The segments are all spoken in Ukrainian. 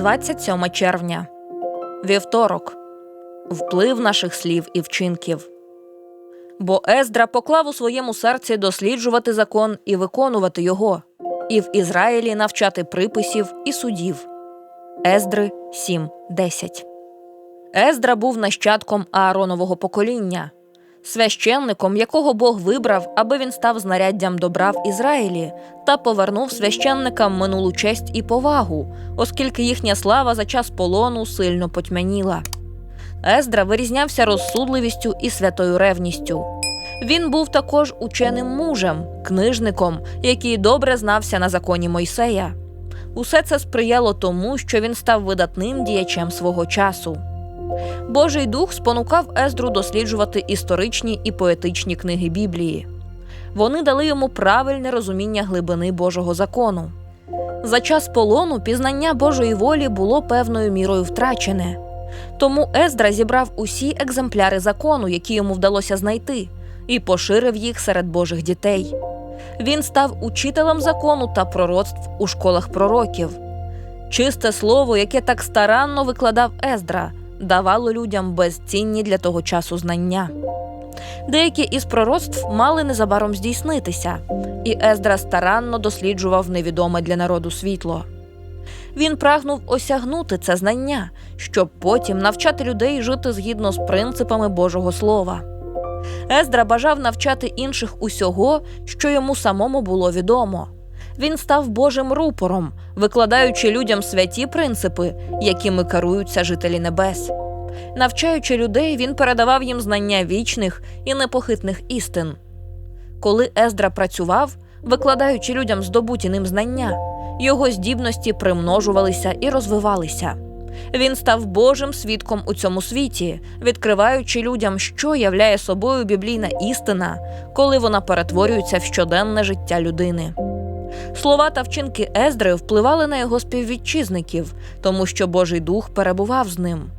27 червня. Вівторок. Вплив наших слів і вчинків. Бо Ездра поклав у своєму серці досліджувати закон і виконувати його, і в Ізраїлі навчати приписів і судів. Ездри 7.10 Ездра був нащадком Ааронового покоління, священником, якого Бог вибрав, аби він став знаряддям добра в Ізраїлі та повернув священникам минулу честь і повагу, оскільки їхня слава за час полону сильно потьмяніла. Ездра вирізнявся розсудливістю і святою ревністю. Він був також ученим мужем, книжником, який добре знався на законі Мойсея. Усе це сприяло тому, що він став видатним діячем свого часу. Божий дух спонукав Ездру досліджувати історичні і поетичні книги Біблії. Вони дали йому правильне розуміння глибини Божого закону. За час полону пізнання Божої волі було певною мірою втрачене. Тому Ездра зібрав усі екземпляри закону, які йому вдалося знайти, і поширив їх серед Божих дітей. Він став учителем закону та пророцтв у школах пророків. Чисте слово, яке так старанно викладав Ездра, давало людям безцінні для того часу знання. Деякі із пророцтв мали незабаром здійснитися, і Ездра старанно досліджував невідоме для народу світло. Він прагнув осягнути це знання, щоб потім навчати людей жити згідно з принципами Божого Слова. Ездра бажав навчати інших усього, що йому самому було відомо. Він став Божим рупором, викладаючи людям святі принципи, якими керуються жителі небес. Навчаючи людей, він передавав їм знання вічних і непохитних істин. Коли Ездра працював, викладаючи людям здобуті ним знання, його здібності примножувалися і розвивалися. Він став Божим свідком у цьому світі, відкриваючи людям, що являє собою біблійна істина, коли вона перетворюється в щоденне життя людини. Слова та вчинки Ездри впливали на його співвітчизників, тому що Божий дух перебував з ним.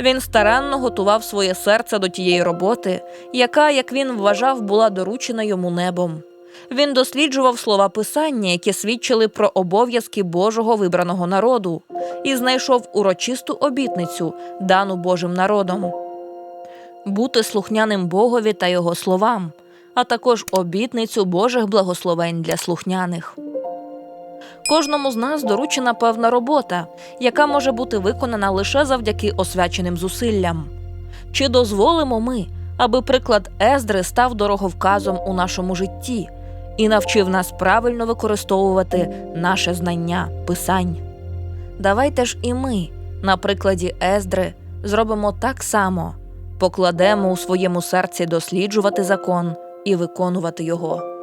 Він старанно готував своє серце до тієї роботи, яка, як він вважав, була доручена йому небом. Він досліджував слова писання, які свідчили про обов'язки Божого вибраного народу, і знайшов урочисту обітницю, дану Божим народом бути слухняним Богові та його словам, а також обітницю Божих благословень для слухняних. Кожному з нас доручена певна робота, яка може бути виконана лише завдяки освяченим зусиллям. Чи дозволимо ми, аби приклад Ездри став дороговказом у нашому житті і навчив нас правильно використовувати наше знання писань? Давайте ж і ми, на прикладі Ездри, зробимо так само, покладемо у своєму серці досліджувати закон і виконувати його.